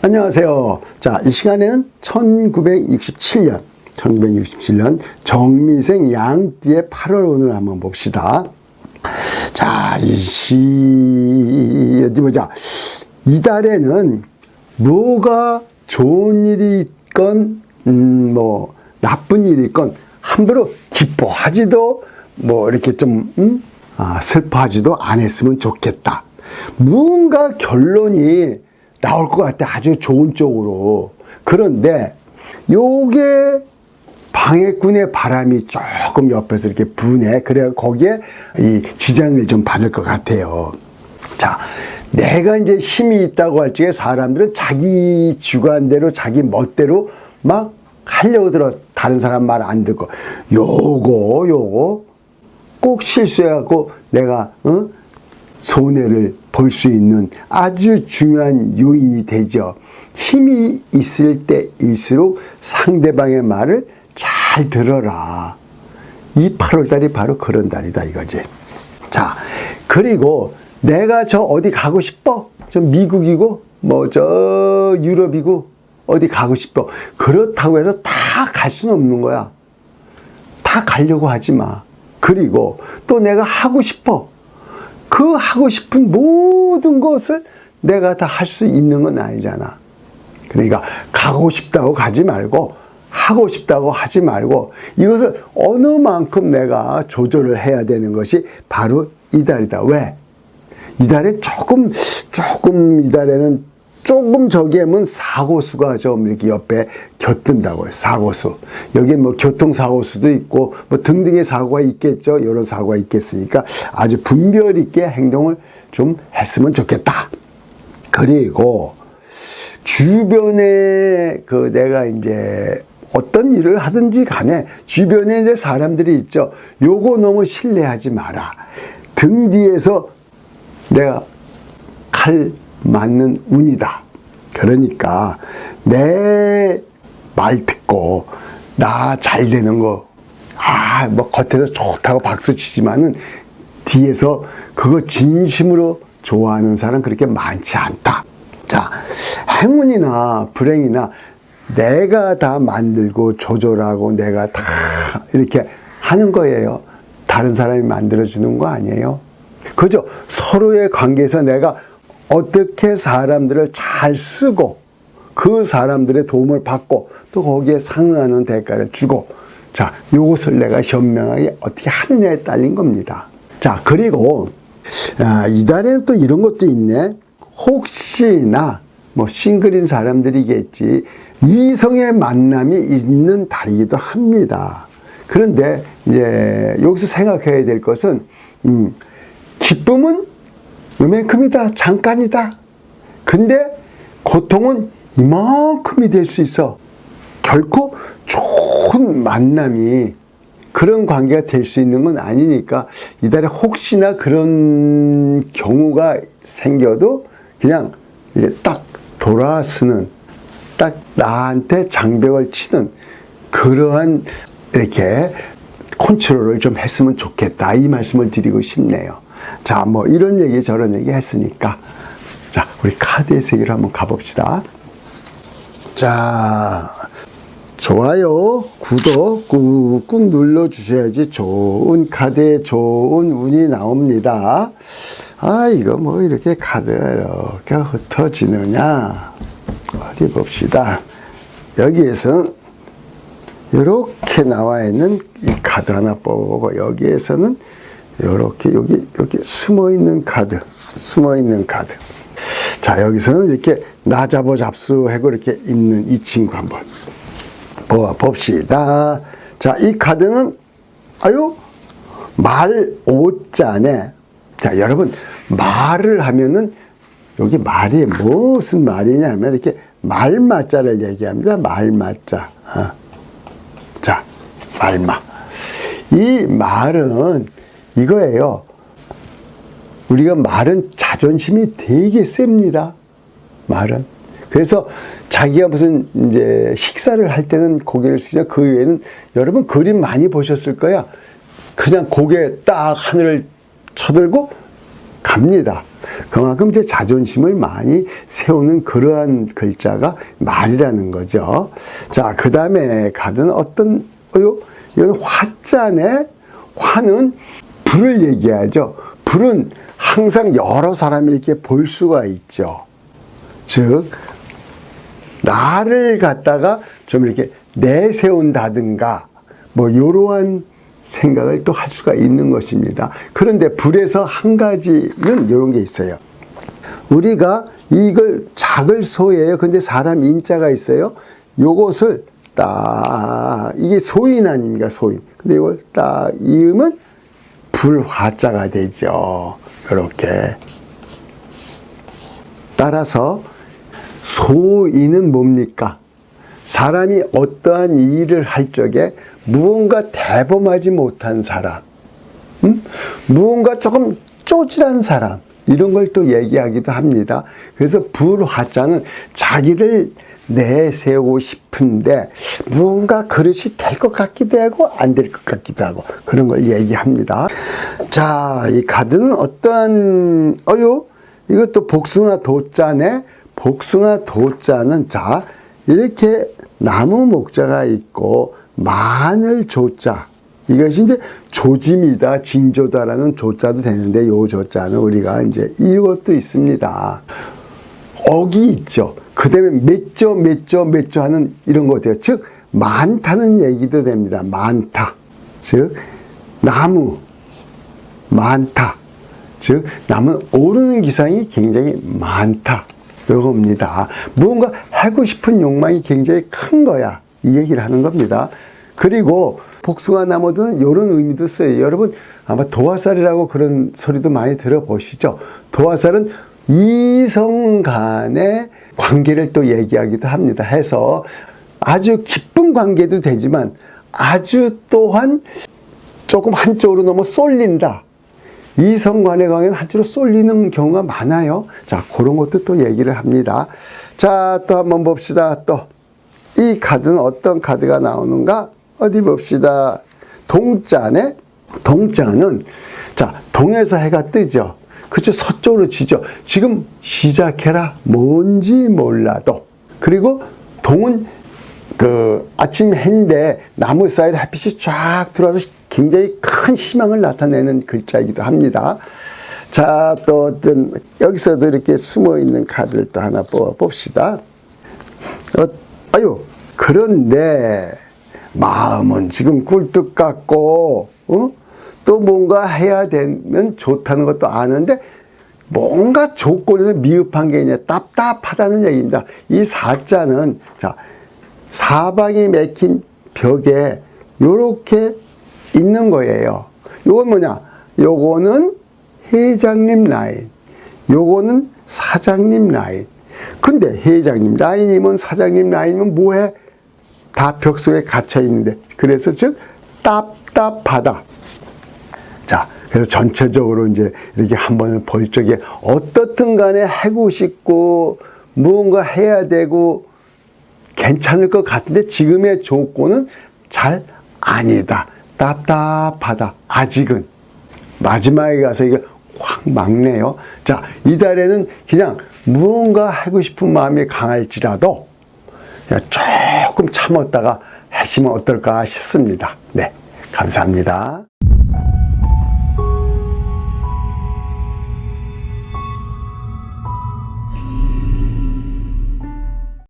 안녕하세요. 자, 이 시간에는 1967년, 1967년 정미생 양띠의 8월 운을 한번 봅시다. 자, 이 시, 어디 보자. 이달에는 뭐가 좋은 일이 있건, 음, 뭐, 나쁜 일이 있건, 함부로 기뻐하지도, 뭐, 이렇게 좀, 음? 아, 슬퍼하지도 안 했으면 좋겠다. 뭔가 결론이 나올 것 같아. 아주 좋은 쪽으로. 그런데, 요게 방해꾼의 바람이 조금 옆에서 이렇게 부네. 그래 거기에 이 지장을 좀 받을 것 같아요. 자, 내가 이제 힘이 있다고 할 적에 사람들은 자기 주관대로 자기 멋대로 막 하려고 들어 다른 사람 말 안 듣고 요거 요거 꼭 실수해갖고 내가 어? 손해를 볼 수 있는 아주 중요한 요인이 되죠. 힘이 있을 때일수록 상대방의 말을 잘 들어라. 이 8월 달이 바로 그런 달이다 이거지. 자, 그리고 내가 저 어디 가고 싶어? 저 미국이고 뭐 저 유럽이고 어디 가고 싶어. 그렇다고 해서 다 갈 수는 없는 거야. 다 가려고 하지 마. 그리고 또 내가 하고 싶어. 그 하고 싶은 모든 것을 내가 다 할 수 있는 건 아니잖아. 그러니까 가고 싶다고 가지 말고 하고 싶다고 하지 말고 이것을 어느 만큼 내가 조절을 해야 되는 것이 바로 이달이다. 왜? 이달에 조금 조금 이달에는 조금 저기에면 사고수가 좀 이렇게 옆에 곁든다고요. 사고수. 여기 뭐 교통사고수도 있고 뭐 등등의 사고가 있겠죠. 이런 사고가 있겠으니까 아주 분별 있게 행동을 좀 했으면 좋겠다. 그리고 주변에 그 내가 이제 어떤 일을 하든지 간에 주변에 이제 사람들이 있죠. 요거 너무 신뢰하지 마라. 등 뒤에서 내가 칼 맞는 운이다. 그러니까 내 말 듣고 나 잘 되는 거, 아, 뭐 겉에서 좋다고 박수 치지만은 뒤에서 그거 진심으로 좋아하는 사람 그렇게 많지 않다. 자, 행운이나 불행이나 내가 다 만들고 조절하고 내가 다 이렇게 하는 거예요. 다른 사람이 만들어주는 거 아니에요. 그죠? 서로의 관계에서 내가 어떻게 사람들을 잘 쓰고 그 사람들의 도움을 받고 또 거기에 상응하는 대가를 주고 자, 요것을 내가 현명하게 어떻게 하느냐에 딸린 겁니다. 자, 그리고 아, 이달에는 또 이런 것도 있네. 혹시나 뭐 싱글인 사람들이겠지 이성의 만남이 있는 달이기도 합니다. 그런데 이제 여기서 생각해야 될 것은 음, 기쁨은 이만큼이다 잠깐이다. 근데 고통은 이만큼이 될 수 있어. 결코 좋은 만남이 그런 관계가 될 수 있는 건 아니니까 이달에 혹시나 그런 경우가 생겨도 그냥 딱 돌아서는 딱 나한테 장벽을 치는 그러한 이렇게 컨트롤을 좀 했으면 좋겠다 이 말씀을 드리고 싶네요. 자, 뭐 이런 얘기 저런 얘기 했으니까 자, 우리 카드의 세계로 한번 가봅시다. 자, 좋아요, 구독 꾹꾹 눌러 주셔야지 좋은 카드에 좋은 운이 나옵니다. 아, 이거 뭐 이렇게 카드가 이렇게 흩어지느냐. 어디 봅시다. 여기에서 이렇게 나와 있는 이 카드 하나 뽑아보고 여기에서는 이렇게 여기 이렇게 숨어 있는 카드, 숨어 있는 카드. 자 여기서는 이렇게 나 잡어 잡수하고 이렇게 있는 이 친구 한번 보아 봅시다. 자 이 카드는 아유 말 오자네. 자 여러분 말을 하면은 여기 말이 무슨 말이냐면 이렇게 말맞자를 얘기합니다. 말맞자. 어. 자 말마. 이 말은 이거예요. 우리가 말은 자존심이 되게 셉니다. 말은. 그래서 자기가 무슨 이제 식사를 할 때는 고개를 숙이냐 그 외에는 여러분 그림 많이 보셨을 거야. 그냥 고개 딱 하늘을 쳐들고 갑니다. 그만큼 이제 자존심을 많이 세우는 그러한 글자가 말이라는 거죠. 자, 그 다음에 가든 어떤, 어요? 이건 화자네? 화는 불을 얘기하죠. 불은 항상 여러 사람이 이렇게 볼 수가 있죠. 즉, 나를 갖다가 좀 이렇게 내세운다든가, 뭐, 요러한 생각을 또 할 수가 있는 것입니다. 그런데 불에서 한 가지는 이런 게 있어요. 우리가 이걸 작을 소예요. 근데 사람 인자가 있어요. 요것을 딱, 이게 소인 아닙니까? 소인. 근데 이걸 딱 이으면 불화자가 되죠. 이렇게. 따라서 소인은 뭡니까? 사람이 어떠한 일을 할 적에 무언가 대범하지 못한 사람, 음? 무언가 조금 쪼질한 사람, 이런 걸 또 얘기하기도 합니다. 그래서 불화자는 자기를 내세우고 싶은데 무언가 그릇이 될 것 같기도 하고 안 될 것 같기도 하고 그런 걸 얘기합니다. 자, 이 카드는 어떤, 어요? 이것도 복숭아 도자네? 복숭아 도자는 자, 이렇게 나무 목자가 있고 마늘 조자 이것이 이제 조짐이다 징조다라는 조자도 되는데 요 조자는 우리가 이제 이것도 있습니다 억이 있죠 그 다음에 몇 조 몇 조 몇 조 하는 이런 거 돼요 즉 많다는 얘기도 됩니다 많다 즉 나무 많다 즉 나무 오르는 기상이 굉장히 많다 이겁니다. 무언가 하고 싶은 욕망이 굉장히 큰 거야. 이 얘기를 하는 겁니다. 그리고 복숭아 나무는 이런 의미도 써요. 여러분 아마 도화살이라고 그런 소리도 많이 들어보시죠. 도화살은 이성 간의 관계를 또 얘기하기도 합니다. 해서 아주 기쁜 관계도 되지만 아주 또한 조금 한쪽으로 너무 쏠린다. 이성 간의 관계는 한쪽으로 쏠리는 경우가 많아요. 자, 그런 것도 또 얘기를 합니다. 자, 또 한번 봅시다. 또. 이 카드는 어떤 카드가 나오는가? 어디 봅시다. 동자네? 동자는, 자, 동에서 해가 뜨죠. 그쵸. 서쪽으로 지죠. 지금 시작해라. 뭔지 몰라도. 그리고 동은 그 아침 해인데 나무 사이로 햇빛이 쫙 들어와서 굉장히 큰 희망을 나타내는 글자이기도 합니다. 자, 또 어떤 여기서도 이렇게 숨어 있는 카드를 또 하나 뽑아 봅시다. 어, 아유, 그런데 마음은 지금 꿀뚝 같고, 어? 또 뭔가 해야 되면 좋다는 것도 아는데 뭔가 조건에서 미흡한 게 있냐 답답하다는 얘기입니다. 이 사자는 자 사방이 맥힌 벽에 요렇게 있는 거예요. 요건 뭐냐? 요거는 회장님 라인. 요거는 사장님 라인. 근데 회장님 라인이면 사장님 라인이면 뭐해? 다 벽 속에 갇혀 있는데. 그래서 즉, 답답하다. 자, 그래서 전체적으로 이제 이렇게 한 번을 볼 적에 어떻든 간에 하고 싶고 무언가 해야 되고 괜찮을 것 같은데 지금의 조건은 잘 아니다. 답답하다. 아직은. 마지막에 가서 이게 확 막네요. 자, 이달에는 그냥 무언가 하고 싶은 마음이 강할지라도 조금 참았다가 하시면 어떨까 싶습니다. 네. 감사합니다.